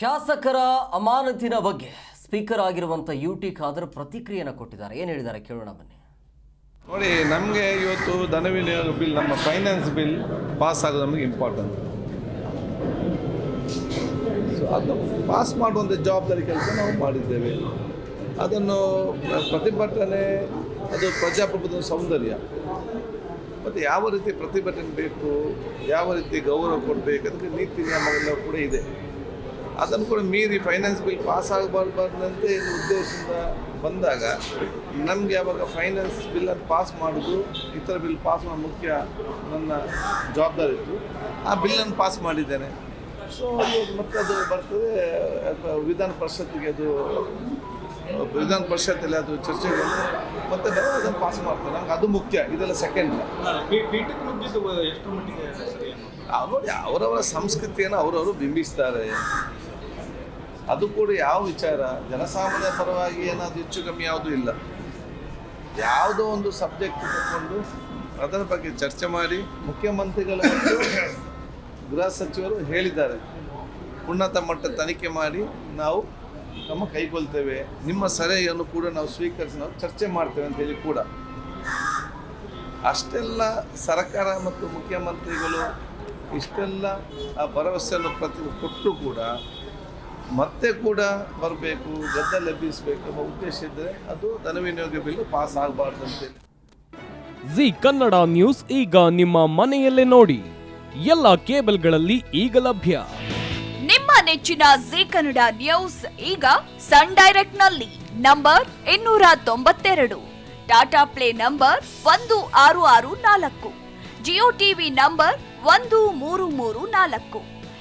ಶಾಸಕರ ಅಮಾನತಿನ ಬಗ್ಗೆ ಸ್ಪೀಕರ್ ಆಗಿರುವಂಥ ಯು ಟಿ ಖಾದರ್ ಪ್ರತಿಕ್ರಿಯೆಯನ್ನು ಕೊಟ್ಟಿದ್ದಾರೆ. ಏನು ಹೇಳಿದ್ದಾರೆ ಕೇಳೋಣ ಬನ್ನಿ. ನೋಡಿ, ನಮಗೆ ಇವತ್ತು ಧನ ವಿನಿಯೋಗ ಬಿಲ್, ನಮ್ಮ ಫೈನಾನ್ಸ್ ಬಿಲ್ ಪಾಸ್ ಆಗೋದು ನಮಗೆ ಇಂಪಾರ್ಟೆಂಟ್ ಸೊ ಅದನ್ನು ಪಾಸ್ ಮಾಡುವಂಥ ಜವಾಬ್ದಾರಿ ಕೆಲಸ ನಾವು ಮಾಡಿದ್ದೇವೆ. ಅದನ್ನು ಪ್ರತಿಭಟನೆ, ಅದು ಪ್ರಜಾಪ್ರಭುತ್ವದ ಸೌಂದರ್ಯ. ಮತ್ತು ಯಾವ ರೀತಿ ಪ್ರತಿಭಟನೆ ಬೇಕು, ಯಾವ ರೀತಿ ಗೌರವ ಕೊಡಬೇಕು, ಅದಕ್ಕೆ ನೀತಿ ನಿಯಮಗಳೆಲ್ಲ ಕೂಡ ಇದೆ. ಅದನ್ನು ಕೂಡ ಮೀರಿ ಫೈನಾನ್ಸ್ ಬಿಲ್ ಪಾಸ್ ಆಗಬಾರ್ದಂತೆ ಇದು ಉದ್ದೇಶದಿಂದ ಬಂದಾಗ ನಮಗೆ ಯಾವಾಗ ಫೈನಾನ್ಸ್ ಬಿಲ್ಲನ್ನು ಪಾಸ್ ಮಾಡೋದು ಇತರ ಬಿಲ್ ಪಾಸ್ ಮಾಡೋ ಮುಖ್ಯ ನನ್ನ ಜವಾಬ್ದಾರಿ ಇತ್ತು. ಆ ಬಿಲ್ಲನ್ನು ಪಾಸ್ ಮಾಡಿದ್ದೇನೆ. ಸೊ ಮತ್ತೆ ಅದು ಬರ್ತದೆ ವಿಧಾನ ಪರಿಷತ್ತಿಗೆ ಅದು ವಿಧಾನ ಪರಿಷತ್ತಲ್ಲಿ ಅದು ಚರ್ಚೆ ಮತ್ತೆ ಅದನ್ನು ಪಾಸ್ ಮಾಡ್ತಾರೆ ನಮ್ಗೆ ಅದು ಮುಖ್ಯ ಇದೆಲ್ಲ ಸೆಕೆಂಡ್ ನೋಡಿ ಅವರವರ ಸಂಸ್ಕೃತಿಯನ್ನು ಅವರವರು ಬಿಂಬಿಸ್ತಾರೆ. ಅದು ಕೂಡ ಯಾವ ವಿಚಾರ? ಜನಸಾಮಾನ್ಯ ಪರವಾಗಿ ಏನಾದರೂ ಹೆಚ್ಚು ಕಮ್ಮಿ ಯಾವುದೂ ಇಲ್ಲ. ಯಾವುದೋ ಒಂದು ಸಬ್ಜೆಕ್ಟ್ ತಗೊಂಡು ಅದರ ಬಗ್ಗೆ ಚರ್ಚೆ ಮಾಡಿ ಮುಖ್ಯಮಂತ್ರಿಗಳು ಗೃಹ ಸಚಿವರು ಹೇಳಿದ್ದಾರೆ. ಉನ್ನತ ಮಟ್ಟ ತನಿಖೆ ಮಾಡಿ ನಾವು ನಮ್ಮ ಕೈಗೊಳ್ತೇವೆ. ನಿಮ್ಮ ಸಲಹೆಯನ್ನು ಕೂಡ ನಾವು ಸ್ವೀಕರಿಸಿ ನಾವು ಚರ್ಚೆ ಮಾಡ್ತೇವೆ ಅಂತ ಹೇಳಿ ಕೂಡ. ಅಷ್ಟೆಲ್ಲ ಸರ್ಕಾರ ಮತ್ತು ಮುಖ್ಯಮಂತ್ರಿಗಳು ಇಷ್ಟೆಲ್ಲ ಆ ಭರವಸೆಯನ್ನು ಪ್ರತಿ ಕೊಟ್ಟು ಕೂಡ ಮತ್ತೆ ಕೂಡ ಬರಬೇಕು ಗದ್ದಲ ಲಭಿಸಬೇಕು ಎಂಬ ಉದ್ದೇಶ ಇದ್ರೆ ಅದು ಧನ ಬಿಲ್ ಪಾಸ್ ಆಗಬಾರ್ದು ಅಂತೇಳಿ ಜಿ ಕನ್ನಡ ನ್ಯೂಸ್ ಈಗ ನಿಮ್ಮ ಮನೆಯಲ್ಲೇ ನೋಡಿ. ಎಲ್ಲ ಕೇಬಲ್ಗಳಲ್ಲಿ ಈಗ ಲಭ್ಯ. ನಿಮ್ಮ ನೆಚ್ಚಿನ ಜಿ ಕನ್ನಡ ನ್ಯೂಸ್ ಈಗ ಸನ್ ಡೈರೆಕ್ಟ್ನಲ್ಲಿ ನಂಬರ್ ಇನ್ನೂರ ತೊಂಬತ್ತೆರಡು. ಟಾಟಾ ಪ್ಲೇ ನಂಬರ್ ಒಂದು ಆರು ಆರು ನಾಲ್ಕು. ಜಿಯೋ ಟಿವಿ ನಂಬರ್ ಒಂದು ಮೂರು ಮೂರು ನಾಲ್ಕು.